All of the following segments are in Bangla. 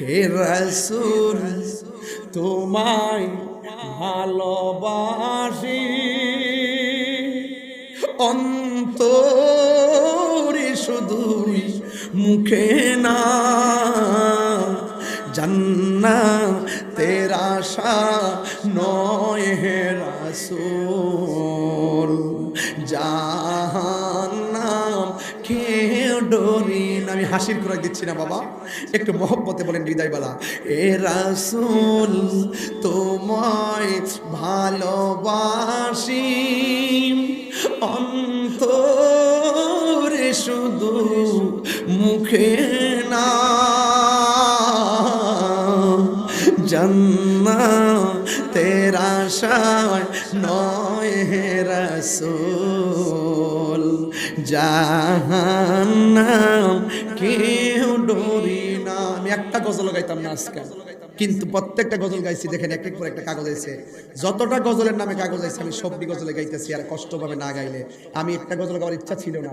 হে রসুল তোমায় ভালোবাসি। অন্তরে শুধুই মুখে না জান্না তেরা নয় হে রাসূল। জাহান্নাম কেউ আমি হাসির খোরাক দিচ্ছি না বাবা। একটু মহব্বতে বলেন হৃদয়বালা। এ রাসুল, তোমায় ভালোবাসি। অন্তরে শুধু মুখে না রসুল জাহান্নাম কেউ ডরি নাম আমি একটা গজল গাইতাম না আজকে। কিন্তু প্রত্যেকটা গজল গাইছি, দেখেন এক করে একটা কাগজ আছে। যতটা গজলের নামে কাগজ আছে, আমি সবটি গজলে গাইতেছি, আর কষ্ট পাবে না গাইলে। আমি একটা গজল গাওয়ার ইচ্ছা ছিল না।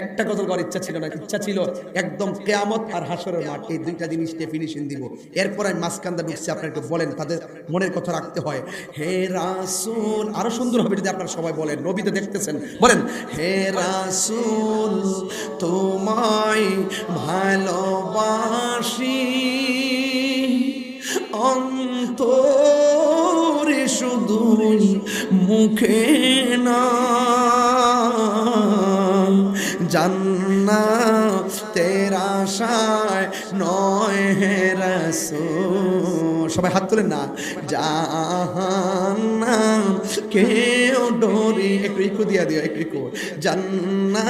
একটা গজল গাওয়ার ইচ্ছা ছিল না। ইচ্ছা ছিল একদম কেয়ামত আর হাসরের মাঠ, এই দুইটা জিনিস ডেফিনিশন দিব। এরপর আমি মাঝখানটা ঢুকছি, আপনার একটু বলেন, তাদের মনের কথা রাখতে হয়। হে রাসুল, আরও সুন্দর হবে যদি আপনারা সবাই বলেন নবীতে দেখতেছেন। বলেন, হে রাসুল, তোমায় ভালোবাসি। অন্তরে শুধু মুখে না। জান্না তেরা শায় নয় সবাই হাত তুলেন না। জাহান্নাম, কেউ ডরি, একটু ইকু দিয়া দিও, একটু ইকু। জান্না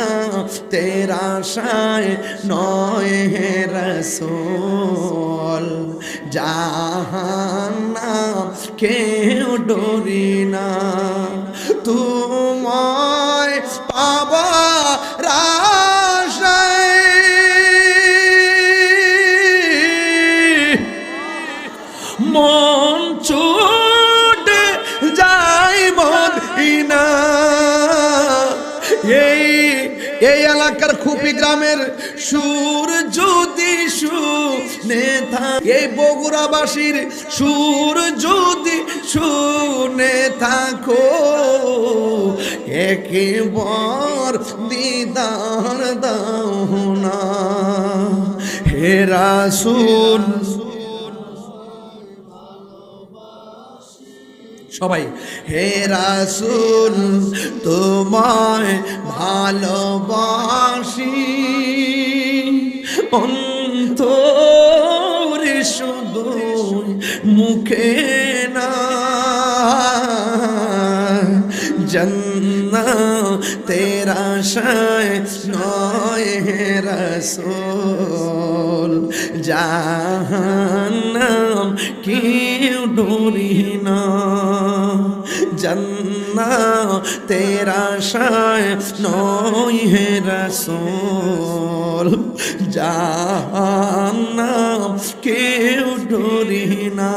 তেরা নয় হে রসুল। জাহান্নাম, কেউ ডরি না। তোমায় মন ছুটে যাই মদিনা এই এই এলাকার খুপি গ্রামের সুর যদি থাকে এই বগুড়াবাসীর সুর যদি শুনে থাকো একেবার দিদার দাও না। হে রাসূল সবাই, হে রাসুল, তোমায় ভালোবাসি। অন্তরে শুধু মুখে না জন্না তেরা শায় নয় হে রসুল জাহান্নাম, কেউ ডরি না। জন্না তেরা শায় নয় হে রসুল, জাহান্নাম কেউ ডরি না।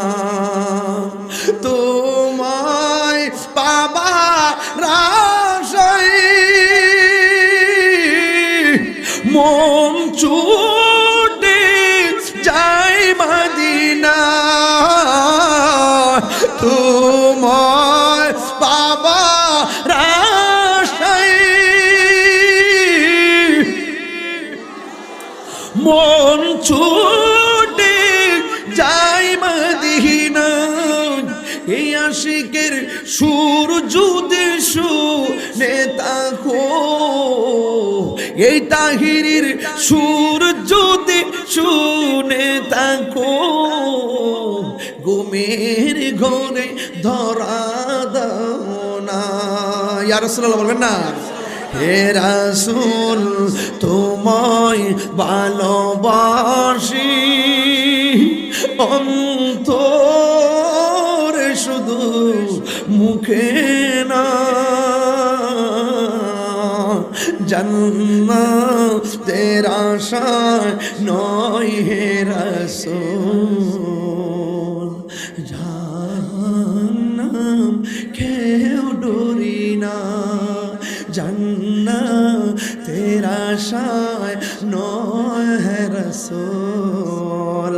তোমায় পাবা রাশাই মন ছুটে তোমায় পাবা রাশাই মন ছুটে যাই মদিনা। এই আশিকের সুর যদি শুনে তাকো এই তাহিরির সুর যদি শুনে তাকো ঘুমের ঘরে ধরা দাও না। ইয়া রাসূলুল্লাহ বলবেন না। হে রাসূল, তোমায় ভালোবাসি। অন্তরে শুধু মুখে না। জন্না তেরা নয় হে রসুল। তেরা শায় নয় রসুল।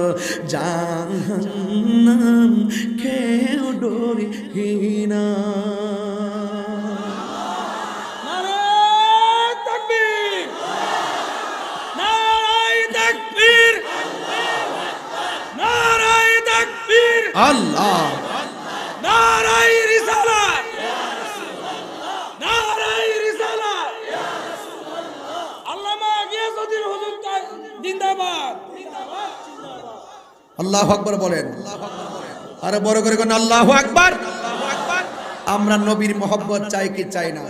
জাহান্নাম কেউ ডরি না নারায় আল্লাহ আকবর বলেন। আরে বড় করে আল্লাহ আকবর। আমরা নবীর মোহব্বত চাই কি চাই না?